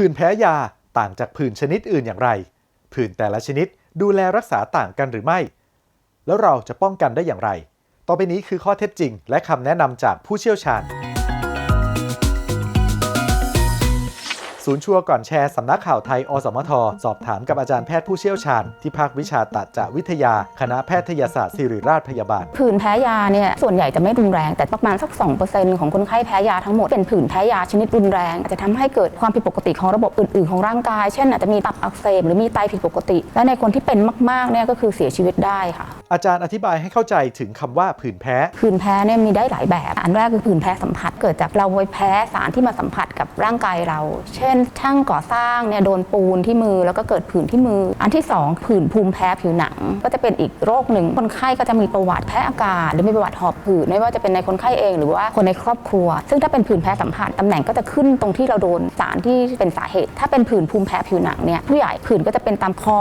ผื่นแพ้ยาต่างจากผื่นชนิดอื่นอย่างไร ผื่นแต่ละชนิดดูแลรักษาต่างกันหรือไม่ แล้วเราจะป้องกันได้อย่างไร ต่อไปนี้คือข้อเท็จจริง และคำแนะนำจากผู้เชี่ยวชาญ ศูนย์ชัวร์ก่อนแชร์สำนักข่าวไทย อสมท สอบถามกับอาจารย์แพทย์ผู้เชี่ยวชาญ ที่ภาควิชาตัดจวิทยา คณะแพทยศาสตร์ศิริราชพยาบาล ผื่นแพ้ยาเนี่ยส่วนใหญ่จะไม่รุนแรง แต่ประมาณสัก 2%ของคนไข้แพ้ยาทั้งหมด เป็นผื่นแพ้ยาชนิดรุนแรง อาจจะทำให้เกิดความผิดปกติของระบบอื่น ๆ ของร่างกาย เช่นอาจจะมีตับอักเสบหรือมีไตผิดปกติ และในคนที่เป็นมากๆเนี่ยก็คือเสียชีวิตได้ค่ะอาจารย์อธิบายให้เข้าใจถึงคำว่าผื่นแพ้ ผื่นแพ้เนี่ยมีได้หลายแบบ อันแรกคือผื่นแพ้สัมผัสเกิดจากเราไปแพ้สารที่มาสัมผัสกับร่างกายเรา เช่นช่างก่อสร้างเนี่ยโดนปูนที่มือแล้วก็เกิดผื่นที่มือ อันที่สองผื่นภูมิแพ้ผิวหนัง ก็จะเป็นอีกโรคหนึ่ง คนไข้ก็จะมีประวัติแพ้อากาศ หรือมีประวัติหอบผื่นไม่ว่าจะเป็นในคนไข้เองหรือว่าคนในครอบครัว ซึ่งถ้าเป็นผื่นแพ้สัมผัสตำแหน่งก็จะขึ้นตรงที่เราโดนสารที่เป็นสาเหตุ ถ้าเป็นผื่นภูมิแพ้ผิวหนังเนี่ยผู้ใหญ่ผื่นก็จะเป็นตามคอ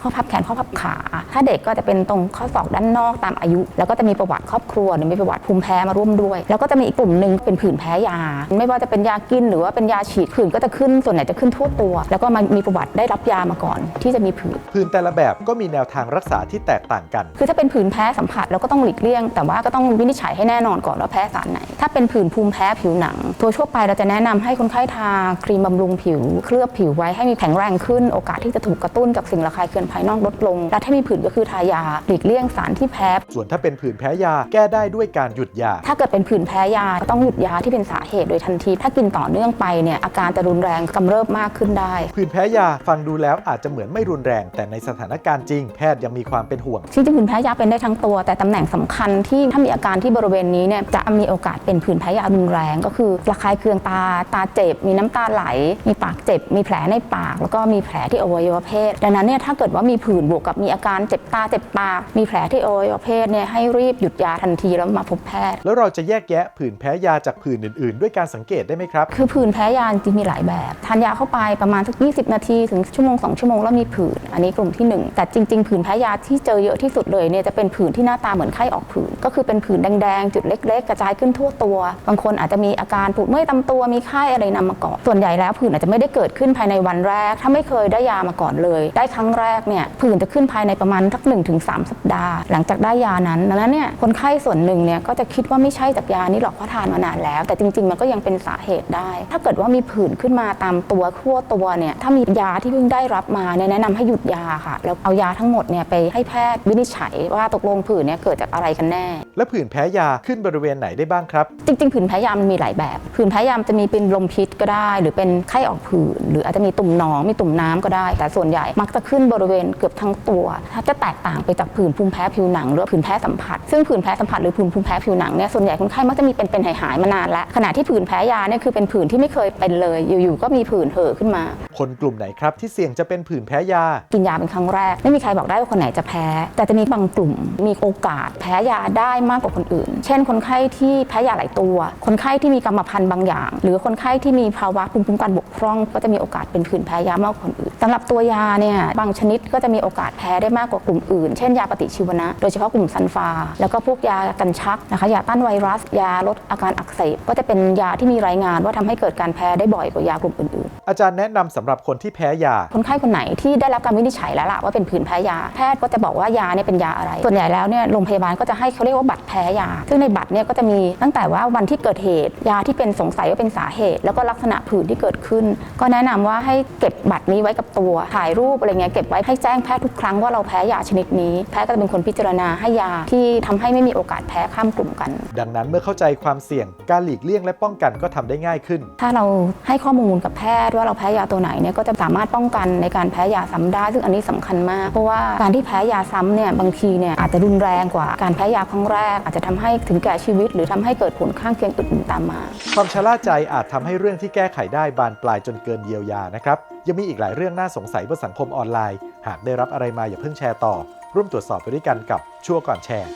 ข้อพับแขนข้อพับขา ถ้าเด็กก็จะเป็นตรงข้อศอกด้านนอกตามอายุ แล้วก็จะมีประวัติครอบครัวหรือมีประวัติภูมิแพ้มาร่วมด้วย แล้วก็จะมีอีกกลุ่มหนึ่งเป็นผื่นแพ้ยา ไม่ว่าจะเป็นยากินหรือว่าเป็นยาฉีดผื่นก็จะขึ้นส่วนใหญ่จะขึ้นทั่วตัว แล้วก็มามีประวัติได้รับยามาก่อน ที่จะมีผื่นผื่นแต่ละแบบก็มีแนวทางรักษาที่แตกต่างกัน คือถ้าเป็นผื่นแพ้สัมผัสเราก็ต้องหลีกเลี่ยง แต่ว่าก็ต้องวินิจฉัยให้แน่นอนก่อนว่าแพ้สารไหน ถ้าเป็นผื่นภูมิแพ้ผิวหนังตัวทั่วไปเราจะแนะนำให้คนไข้ทาครีมบำรุงผิว เคลือบผิวไว้ให้มีแข็งแรงขึ้น โอกาสที่จะถูกกระตุ้นจากสิ่งระคายเคืองภายนอกลดลง และถ้ามีผื่นก็คือทายาหลีกเลี่ยงสารที่แพ้ ส่วนถ้าเป็นผื่นแพ้ยาแก้ได้ด้วยการหยุดยา ถ้าเกิดเป็นผื่นแพ้ยาก็ต้องหยุดยาที่เป็นสาเหตุโดยทันที ถ้ากินต่อเนื่องไปเนี่ยอาการจะรุนแรงกำเริบมากขึ้นได้ผื่นแพ้ยาฟังดูแล้วอาจจะเหมือนไม่รุนแรง แต่ในสถานการณ์จริง แพทย์ยังมีความเป็นห่วงจริงๆผื่นแพ้ยาเป็นได้ทั้งตัว แต่ตำแหน่งสำคัญที่ถ้ามีอาการที่บริเวณนี้เนี่ยจะมีโอกาสเป็นผื่นแพ้ยารุนแรง ก็คือระคายเคืองตาตาเจ็บ มีน้ำตาไหล มีปากเจ็บ มีแผลในปาก แล้วก็มีแผลที่อวัยวะเพศ ดังนั้นเนี่ยถ้าเกิดว่ามีผื่นบวกกับมีอาการเจ็บตาเจ็บปากมีแผลที่อวัยวะเพศเนี่ยให้รีบหยุดยาทันทีแล้วมาพบแพทย์แล้วเราจะแยกแยะผื่นแพ้ยาจากผื่นอื่น ๆ ด้วยการสังเกตได้ไหมครับ คือผื่นแพ้ยาจริงๆมีหลายแบบทานยาเข้าไปประมาณสัก 20 นาที ถึงชั่วโมง 2 ชั่วโมงแล้วมีผื่น อันนี้กลุ่มที่ 1 แต่จริง ๆ ผื่นแพ้ยาที่เจอเยอะที่สุดเลยเนี่ยจะเป็นผื่นที่หน้าตาเหมือนไข้ออกผื่น ก็คือเป็นผื่นแดงๆ จุดเล็ก ๆ กระจายขึ้นทั่วตัว บางคนอาจจะมีอาการปวดเมื่อยตามตัว มีไข้อะไรนำมาก่อน ส่วนใหญ่แล้วผื่นอาจจะไม่ได้เกิดขึ้นภายในวันแรก ถ้าไม่เคยได้ยามาก่อนเลย ได้ครั้งแรกเนี่ยผื่นจะขึ้นภายในประมาณสัก1-3ถึงสัปดาห์ หลังจากได้ยานั้นดังนั้นเนี่ยคนไข้ส่วนหนึ่งเนี่ยก็จะคิดว่าไม่ใช่จากยานี้หรอกเพราะทานมานานแล้ว แต่จริง ๆ มันก็ยังเป็นสาเหตุได้ ถ้าเกิดว่ามีผื่นขึ้นมาตามตัวทั่วตัวเนี่ยถ้ามียาที่เพิ่งได้รับมาเนี่ยแนะนำให้หยุดยาค่ะ แล้วเอายาทั้งหมดเนี่ยไปให้แพทย์วินิจฉัยว่าตกลงผื่นเนี่ยเกิดจากอะไรกันแน่ และผื่นแพ้ยาขึ้นบริเวณไหนได้บ้างครับ จริง ๆ ผื่นแพ้ยามันมีหลายแบบ ผื่นแพ้ยามจะมีเป็นลมพิษก็ได้ หรือเป็นไข้ออกผื่น หรืออาจจะมีตุ่มหนองมีตุ่มน้ำก็ได้ แต่ส่วนใหญ่มักจะขึ้นบริเวณเกือบทั้งตัว ถ้าจะแตกต่างไปจากผื่นภูมิแพ้ผิวหนังหรือผื่นแพ้สัมผัส ซึ่งผื่นแพ้สัมผัสหรือผื่นภูมิแพ้ผิวหนังเนี่ยส่วนใหญ่คนไข้มักจะมีเป็นเป็นหายๆมานานแล้วขณะที่ผื่นแพ้ยาเนี่ยคือเป็นผื่นที่ไม่เคยเป็นเลยอยู่ๆก็มีผื่นเห่อะขึ้นมา คนกลุ่มไหนครับที่เสี่ยงจะเป็นผื่นแพ้ยา กินยาเป็นครั้งแรก ไม่มีใครบอกได้ว่าคนไหนจะแพ้ แต่จะมีบางกลุ่ม มีโอกาสแพ้ยาได้มากกว่าคนอื่น เช่น คนไข้ที่แพ้ยาหลายตัว คนไข้ที่มีกรรมพันธุ์บางอย่าง หรือคนไข้ที่มีภาวะภูมิคุ้มกันบกพร่อง ก็จะมีโอกาสเป็นผื่นแพ้ยามากกว่าคนอื่นสำหรับตัวยาเนี่ยบางชนิดก็จะมีโอกาสแพ้ได้มากกว่ากลุ่มอื่น เช่นยาปฏิชีวนะ โดยเฉพาะกลุ่มซันฟา แล้วก็พวกยากันชักนะคะยาต้านไวรัส ยาลดอาการอักเสบก็จะเป็นยาที่มีรายงานว่าทำให้เกิดการแพ้ได้บ่อยกว่ายากลุ่มอื่นๆ อาจารย์แนะนำสำหรับคนที่แพ้ยา คนไข้คนไหนที่ได้รับการวินิจฉัยแล้วล่ะว่าเป็นผื่นแพ้ยา แพทย์ก็จะบอกว่ายาเนี่ยเป็นยาอะไร ส่วนใหญ่แล้วเนี่ยโรงพยาบาลก็จะให้เขาเรียกว่าบัตรแพ้ยา ซึ่งในบัตรเนี่ยก็จะมีตั้งแต่ว่าวันที่เกิดเหตุ ยาที่เป็นสงสัยว่าเป็นสาเหตุ แล้วก็ลักษณะผื่นที่เกิดขึ้น ก็แนะนำว่าให้เก็บบัตรนี้ไว้กับตัวถ่ายรูปอะไรเงี้ยเก็บไว้ให้แจ้งแพทย์ทุกครั้งว่าเราแพ้ยาชนิดนี้แพทย์ก็จะเป็นคนพิจารณาให้ยาที่ทำให้ไม่มีโอกาสแพ้ข้ามกลุ่มกัน ดังนั้นเมื่อเข้าใจความเสี่ยงการหลีกเลี่ยงและป้องกันก็ทำได้ง่ายขึ้น ถ้าเราให้ข้อมูลกับแพทย์ว่าเราแพ้ยาตัวไหนเนี่ยก็จะสามารถป้องกันในการแพ้ยาซ้ำได้ ซึ่งอันนี้สำคัญมาก เพราะว่าการที่แพ้ยาซ้ำเนี่ยบางทีเนี่ยอาจจะรุนแรงกว่าการแพ้ยาครั้งแรก อาจจะทำให้ถึงแก่ชีวิต หรือทำให้เกิดผลข้างเคียงอื่นๆตามมา ความชะล่าใจอาจทำให้เรื่องที่แก้ไขได้บานปลายจนเกินเยียวยานะครับยังมีอีกหลายเรื่องน่าสงสัยบนสังคมออนไลน์ หากได้รับอะไรมาอย่าเพิ่งแชร์ต่อ ร่วมตรวจสอบไปด้วยกันกับชั่วก่อนแชร์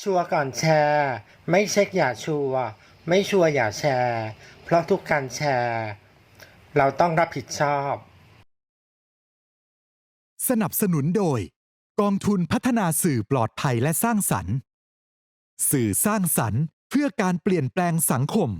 ชัวร์ก่อนแชร์ ไม่เช็คอย่าชัวร์ ไม่ชัวร์อย่าแชร์ เพราะทุกการแชร์ เราต้องรับผิดชอบ สนับสนุนโดย กองทุนพัฒนาสื่อปลอดภัยและสร้างสรรค์ สื่อสร้างสรรค์เพื่อการเปลี่ยนแปลงสังคม